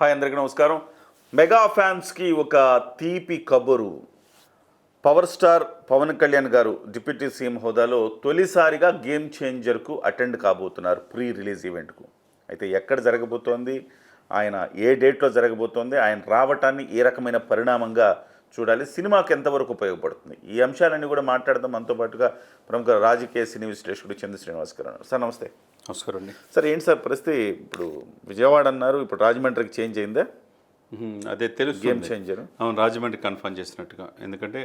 Hi అందరికీ నమస్కారం. Mega ఫ్యాన్స్కి ఒక తీపి కబురు. పవర్ స్టార్ పవన్ కళ్యాణ్ గారు డిప్యూటీ సీఎం హోదాలో తొలిసారిగా గేమ్ చేంజర్కు అటెండ్ కాబోతున్నారు ప్రీ రిలీజ్ ఈవెంట్కు. అయితే ఎక్కడ జరగబోతోంది? ఆయన ఏ డేట్లో జరగబోతోంది? ఆయన రావటాన్ని ఏ రకమైన పరిణామంగా చూడాలి. సినిమాకి ఎంతవరకు ఉపయోగపడుతుంది? ఈ అంశాలన్నీ కూడా మాట్లాడదాం. మనతో పాటుగా ప్రముఖ రాజకీయ సినీ విశ్లేషకుడు చంద్ర శ్రీనివాస్ గారు. సార్ నమస్తే. నమస్కారం అండి సార్ ఏంటి సార్ పరిస్థితి? ఇప్పుడు విజయవాడ అన్నారు. ఇప్పుడు రాజమండ్రికి చేంజ్ అయిందా. అదే తెలుసు గేమ్ చేంజర్ అవును రాజమండ్రి కన్ఫర్మ్ చేసినట్టుగా. ఎందుకంటే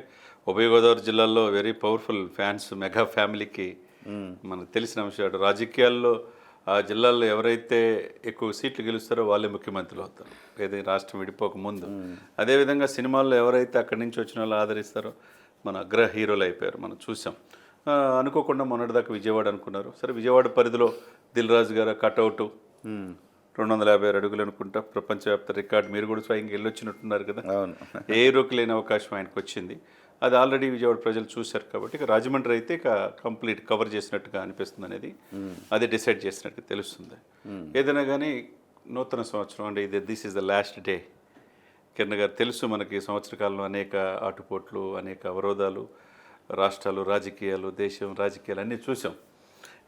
ఉభయ గోదావరి జిల్లాల్లో వెరీ పవర్ఫుల్ ఫ్యాన్స్ మెగా ఫ్యామిలీకి మనకు తెలిసిన అంశాలు రాజకీయాల్లో ఆ జిల్లాల్లో ఎవరైతే ఎక్కువ సీట్లు గెలుస్తారో వాళ్ళే ముఖ్యమంత్రులు అవుతారు. ఏది రాష్ట్రం విడిపోక ముందు. అదేవిధంగా సినిమాల్లో ఎవరైతే అక్కడి నుంచి వచ్చిన వాళ్ళు ఆదరిస్తారో మన అగ్ర హీరోలు అయిపోయారు. మనం చూసాం. అనుకోకుండా మొన్నటిదాకా విజయవాడ అనుకున్నారు. సరే విజయవాడ పరిధిలో దిల్ రాజు గారు కట్అవుట్ రెండు వందల యాభై ఆరు అడుగులు అనుకుంటా. ప్రపంచవ్యాప్త రికార్డ్ మీరు కూడా స్వయంగా వెళ్ళొచ్చినట్టున్నారు కదా. అవును. ఏ రోకి లేని అవకాశం ఆయనకు వచ్చింది అది ఆల్రెడీ విజయవాడ ప్రజలు చూశారు కాబట్టి ఇక రాజమండ్రి అయితే ఇక కంప్లీట్ కవర్ చేసినట్టుగా అనిపిస్తుంది అనేది అది డిసైడ్ చేసినట్టు తెలుస్తుంది. ఏదైనా కానీ నూతన సంవత్సరం అంటే ఇది this is the last day Kiran గారు తెలుసు మనకి సంవత్సర కాలంలో అనేక ఆటుపోట్లు అనేక అవరోధాలు రాష్ట్రాలు రాజకీయాలు దేశం రాజకీయాలు అన్నీ చూసాం.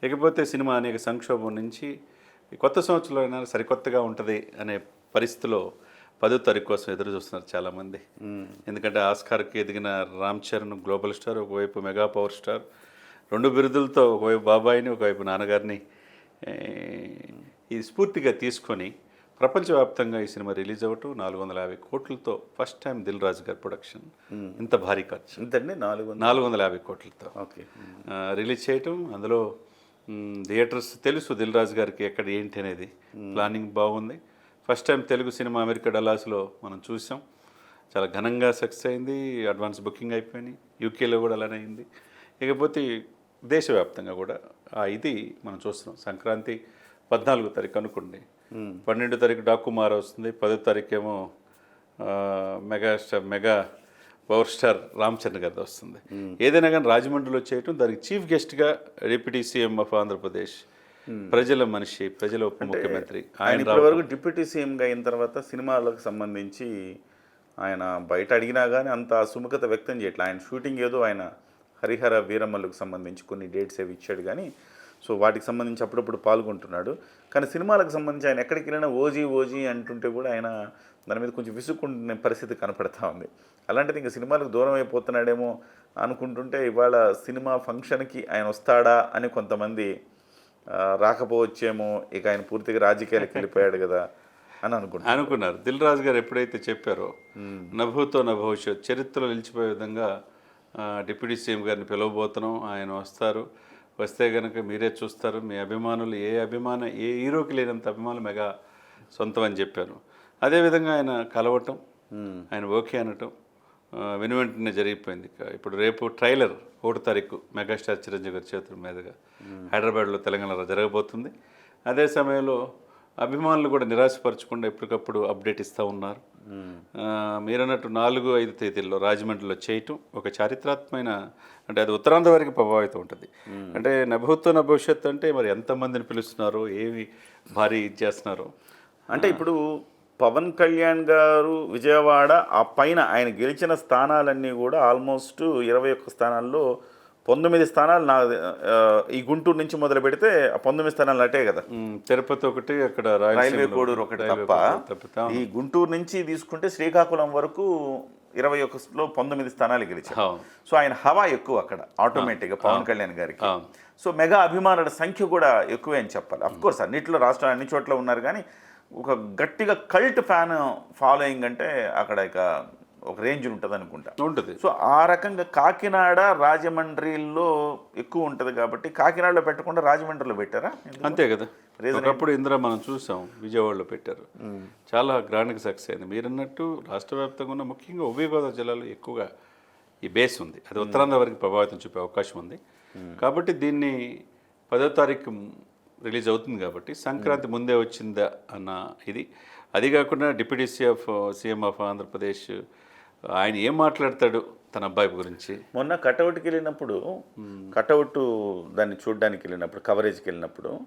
ఇకపోతే సినిమా అనేక సంక్షోభం నుంచి కొత్త సంవత్సరంలో అయినా సరికొత్తగా ఉంటుంది అనే పరిస్థితిలో పదో తారీఖు కోసం ఎదురు చూస్తున్నారు చాలామంది. ఎందుకంటే ఆస్కార్కి ఎదిగిన రామ్ చరణ్ గ్లోబల్ స్టార్ ఒకవైపు మెగా పవర్ స్టార్ రెండు బిరుదులతో ఒకవైపు బాబాయిని ఒకవైపు నాన్నగారిని ఈ స్ఫూర్తిగా తీసుకొని ప్రపంచవ్యాప్తంగా ఈ సినిమా రిలీజ్ అవ్వటం నాలుగు వందల యాభై కోట్లతో ఫస్ట్ టైం దిల్ రాజు గారి ప్రొడక్షన్. ఇంత భారీ ఖర్చు. ఇంతండి నాలుగు నాలుగు వందల యాభై కోట్లతో. ఓకే. రిలీజ్ చేయటం అందులో థియేటర్స్ తెలుసు దిల్ రాజు గారికి ఎక్కడ ఏంటి అనేది. ప్లానింగ్ బాగుంది. First time Telugu cinema America డలాస్లో మనం చూసాం. చాలా ఘనంగా సక్సెస్ అయింది అడ్వాన్స్ బుకింగ్ అయిపోయినాయి యూకేలో కూడా అలానే అయింది. ఇకపోతే దేశవ్యాప్తంగా కూడా ఆ ఇది మనం చూస్తున్నాం. సంక్రాంతి పద్నాలుగో తారీఖు అనుకోండి. పన్నెండో తారీఖు డాకుమార్ వస్తుంది పదో తారీఖు ఏమో mega star mega power star Ram Charan గారిది వస్తుంది. ఏదైనా కానీ రాజమండ్రిలో చేయటం దానికి చీఫ్ గెస్ట్గా డిప్యూటీ సీఎం ఆఫ్ ఆంధ్రప్రదేశ్ ప్రజల మనిషి ప్రజల ఉప ముఖ్యమంత్రి. ఆయన ఆయన ఇప్పటి వరకు డిప్యూటీ సీఎంగా అయిన తర్వాత సినిమాలకు సంబంధించి ఆయన బయట అడిగినా కానీ అంత సుముఖత వ్యక్తం చేయట్లేదు ఆయన షూటింగ్ ఏదో ఆయన హరిహర వీరమ్మలకు సంబంధించి కొన్ని డేట్స్ అవి ఇచ్చాడు కానీ సో వాటికి సంబంధించి అప్పుడప్పుడు పాల్గొంటున్నాడు. కానీ సినిమాలకు సంబంధించి ఆయన ఎక్కడికి వెళ్ళినా ఓజీ ఓజీ అంటుంటే కూడా ఆయన దాని మీద కొంచెం విసుక్కుంటున్న పరిస్థితి కనపడతా ఉంది. అలాంటిది ఇంకా సినిమాలకు దూరం అయిపోతున్నాడేమో అనుకుంటుంటే ఇవాళ సినిమా ఫంక్షన్కి ఆయన వస్తాడా అని కొంతమంది రాకపోవచ్చేమో ఇక ఆయన పూర్తిగా రాజకీయాలకు వెళ్ళిపోయాడు కదా అని అనుకుంటున్నాను అనుకున్నారు. దిల్ రాజు గారు ఎప్పుడైతే చెప్పారో నభూతో నా భవిష్యత్ చరిత్రలో నిలిచిపోయే విధంగా డిప్యూటీ సీఎం గారిని పిలవబోతున్నాం ఆయన వస్తారు. వస్తే కనుక మీరే చూస్తారు మీ అభిమానులు ఏ అభిమాన ఏ హీరోకి లేనంత అభిమానులు మెగా సొంతం అని చెప్పాను. అదేవిధంగా ఆయన కలవటం ఆయన ఓకే అనటం వెను వెంటనే జరిగిపోయింది. ఇక ఇప్పుడు రేపు ట్రైలర్ ఒకటో తారీఖు మెగాస్టార్ చిరంజీవి గారి చేతుల మీదుగా హైదరాబాద్లో తెలంగాణలో జరగబోతుంది. అదే సమయంలో అభిమానులు కూడా నిరాశపరచకుండా ఎప్పటికప్పుడు అప్డేట్ ఇస్తూ ఉన్నారు. మీరన్నట్టు నాలుగు ఐదు తేదీల్లో రాజమండ్రిలో చేయటం ఒక చారిత్రాత్మకమైన అంటే అది ఉత్తరాంధ్ర వారికి ప్రభావితం ఉంటుంది. అంటే నభూతో నా భవిష్యత్తు అంటే మరి ఎంతమందిని పిలుస్తున్నారో? ఏమి భారీ ఇది చేస్తున్నారో? అంటే ఇప్పుడు పవన్ కళ్యాణ్ గారు విజయవాడ ఆ పైన ఆయన గెలిచిన స్థానాలన్నీ కూడా ఆల్మోస్ట్ ఇరవై ఒక్క స్థానాల్లో పంతొమ్మిది స్థానాలు నా ఈ గుంటూరు నుంచి మొదలు పెడితే ఆ పంతొమ్మిది స్థానాలు అటే కదా. తిరుపతి ఒకటి అక్కడ రైల్వే కోడూరు ఒకటి తప్ప ఈ గుంటూరు నుంచి తీసుకుంటే శ్రీకాకుళం వరకు ఇరవై ఒకలో పంతొమ్మిది స్థానాలు గెలిచారు. సో ఆయన హవా ఎక్కువ అక్కడ ఆటోమేటిక్గా పవన్ కళ్యాణ్ గారికి. సో మెగా అభిమానుల సంఖ్య కూడా ఎక్కువే అని చెప్పాలి. అఫ్ కోర్స్ అన్నిట్లో రాష్ట్రాలు అన్ని చోట్ల ఉన్నారు కానీ ఒక గట్టిగా కల్ట్ ఫ్యాన్ ఫాలోయింగ్ అంటే అక్కడ ఇక ఒక రేంజ్ ఉంటుంది అనుకుంటా. ఉంటుంది. సో ఆ రకంగా కాకినాడ రాజమండ్రిలో ఎక్కువ ఉంటుంది కాబట్టి కాకినాడలో పెట్టకుండా రాజమండ్రిలో పెట్టారా? అంతే కదా. ఒకప్పుడు ఇందిరా మనం చూసాం విజయవాడలో పెట్టారు. చాలా గ్రాండ్గా సక్సెస్ అయింది. మీరు అన్నట్టు రాష్ట్ర వ్యాప్తంగా ఉన్న ముఖ్యంగా ఉభయ గోదావరి జిల్లాలో ఎక్కువగా ఈ బేస్ ఉంది. అది ఉత్తరాంధ్ర వరకు ప్రభావితం చూపే అవకాశం ఉంది. కాబట్టి దీన్ని పదో తారీఖు రిలీజ్ అవుతుంది కాబట్టి సంక్రాంతి ముందే వచ్చిందా అన్న ఇది. అది కాకుండా deputy CF CM of Andhra Pradesh ఆయన ఏం మాట్లాడతాడు తన అబ్బాయి గురించి? మొన్న కటౌట్కి వెళ్ళినప్పుడు కటౌట్ దాన్ని చూడడానికి వెళ్ళినప్పుడు కవరేజ్కి వెళ్ళినప్పుడు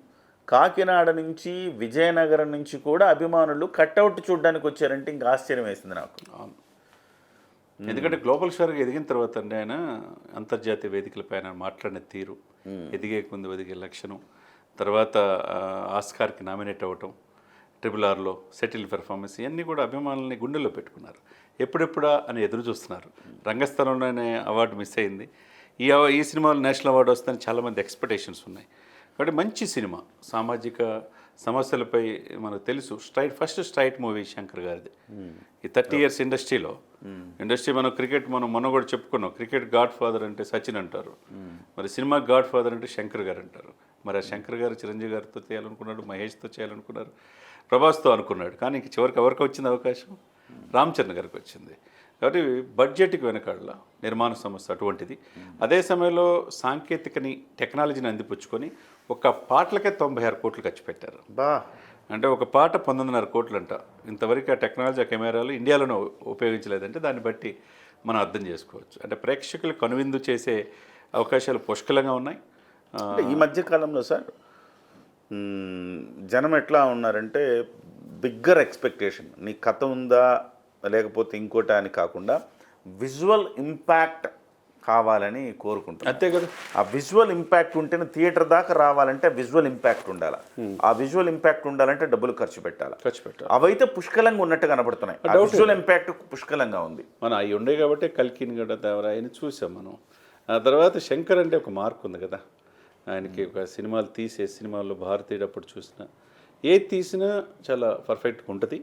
కాకినాడ నుంచి విజయనగరం నుంచి కూడా అభిమానులు కట్అవుట్ చూడడానికి వచ్చారంటే ఇంకా ఆశ్చర్యం వేసింది నాకు. అవును. ఎందుకంటే గ్లోబల్ స్టార్గా ఎదిగిన తర్వాత అండి ఆయన అంతర్జాతీయ వేదికలపైన మాట్లాడిన తీరు. ఎదిగే ముందు ఎదిగే లక్షణం. తర్వాత ఆస్కార్కి నామినేట్ అవ్వటం ట్రిపుల్ ఆర్లో సెటిల్ పెర్ఫార్మెన్స్ ఇవన్నీ కూడా అభిమానుల్ని గుండెల్లో పెట్టుకున్నారు. ఎప్పుడెప్పుడా అని ఎదురు చూస్తున్నారు. రంగస్థలంలోనే అవార్డు మిస్ అయింది. ఈ ఈ సినిమాలో నేషనల్ అవార్డు వస్తుందని చాలామంది ఎక్స్పెక్టేషన్స్ ఉన్నాయి. కాబట్టి మంచి సినిమా. సామాజిక సమస్యలపై మనకు తెలుసు. Straight first straight movie Shankar గారిది. ఈ థర్టీ ఇయర్స్ ఇండస్ట్రీలో. ఇండస్ట్రీ మనం క్రికెట్ మనం మొన్న కూడా చెప్పుకున్నాం. క్రికెట్ గాడ్ ఫాదర్ అంటే సచిన్ అంటారు. మరి సినిమా గాడ్ ఫాదర్ అంటే శంకర్ గారు అంటారు. మరి ఆ శంకర్ గారు చిరంజీవి గారితో చేయాలనుకున్నాడు మహేష్తో చేయాలనుకున్నారు ప్రభాస్తో అనుకున్నాడు. కానీ ఇంక చివరికి ఎవరికి వచ్చింది అవకాశం? రామ్ చరణ్ గారికి వచ్చింది. కాబట్టి బడ్జెట్కి వెనకాడల నిర్మాణ సంస్థ అటువంటిది. అదే సమయంలో సాంకేతికని టెక్నాలజీని అందిపుచ్చుకొని ఒక పాటలకే తొంభై ఆరు కోట్లు ఖర్చు పెట్టారు. బా! అంటే ఒక పాట పంతొమ్మిదిన్నర కోట్లు అంట ఇంతవరకు ఆ టెక్నాలజీ ఆ కెమెరాలు ఇండియాలోనే ఉపయోగించలేదంటే దాన్ని బట్టి మనం అర్థం చేసుకోవచ్చు. అంటే ప్రేక్షకులు కనువిందు చేసే అవకాశాలు పుష్కలంగా ఉన్నాయి. ఈ మధ్య కాలంలో సార్ జనం ఎట్లా ఉన్నారంటే బిగ్గర్ ఎక్స్పెక్టేషన్. నీ కథ ఉందా లేకపోతే ఇంకోట అని కాకుండా విజువల్ ఇంపాక్ట్ కావాలని కోరుకుంటున్నారు. అంతే కదా. ఆ విజువల్ ఇంపాక్ట్ ఉంటేనే థియేటర్ దాకా రావాలంటే విజువల్ ఇంపాక్ట్ ఉండాలి? ఆ విజువల్ ఇంపాక్ట్ ఉండాలంటే డబ్బులు ఖర్చు పెట్టాలి? ఖర్చు పెట్టారు అవైతే పుష్కలంగా ఉన్నట్టు కనబడుతున్నాయి విజువల్ ఇంపాక్ట్ పుష్కలంగా ఉంది. మనం అవి ఉండే కాబట్టి కల్కిని గడ్డ దేవరాయని చూసాం మనం. ఆ తర్వాత శంకర్ అంటే ఒక మార్క్ ఉంది కదా. ఆయనకి ఒక సినిమాలు తీసే సినిమాల్లో భారతీయుడు అప్పుడు చూసిన ఏది తీసినా చాలా పర్ఫెక్ట్గా ఉంటుంది.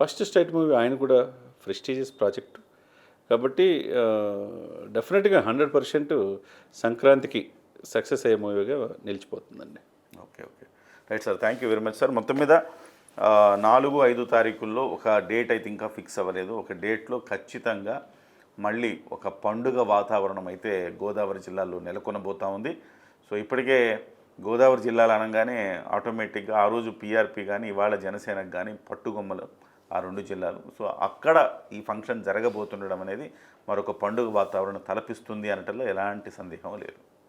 ఫస్ట్ స్టేట్ మూవీ ఆయన కూడా ప్రెస్టీజియస్ ప్రాజెక్ట్ కాబట్టి డెఫినెట్గా హండ్రెడ్ పర్సెంట్ సంక్రాంతికి సక్సెస్ అయ్యే మూవీగా నిలిచిపోతుందండి. Okay okay. Right sir thank you very much sir మొత్తం మీద నాలుగు ఐదు తారీఖుల్లో ఒక డేట్ అయితే ఇంకా ఫిక్స్ అవ్వలేదు. ఒక డేట్లో ఖచ్చితంగా మళ్ళీ ఒక పండుగ వాతావరణం అయితే గోదావరి జిల్లాలో నెలకొనబోతూ ఉంది. సో ఇప్పటికే గోదావరి జిల్లాలు అనగానే ఆటోమేటిక్గా ఆ రోజు పీఆర్పీ కానీ ఇవాళ జనసేనకు కానీ పట్టుగొమ్మలు ఆ రెండు జిల్లాలు. సో అక్కడ ఈ ఫంక్షన్ జరగబోతుండడం అనేది మరొక పండుగ వాతావరణం తలపిస్తుంది అనటంలో ఎలాంటి సందేహం లేదు.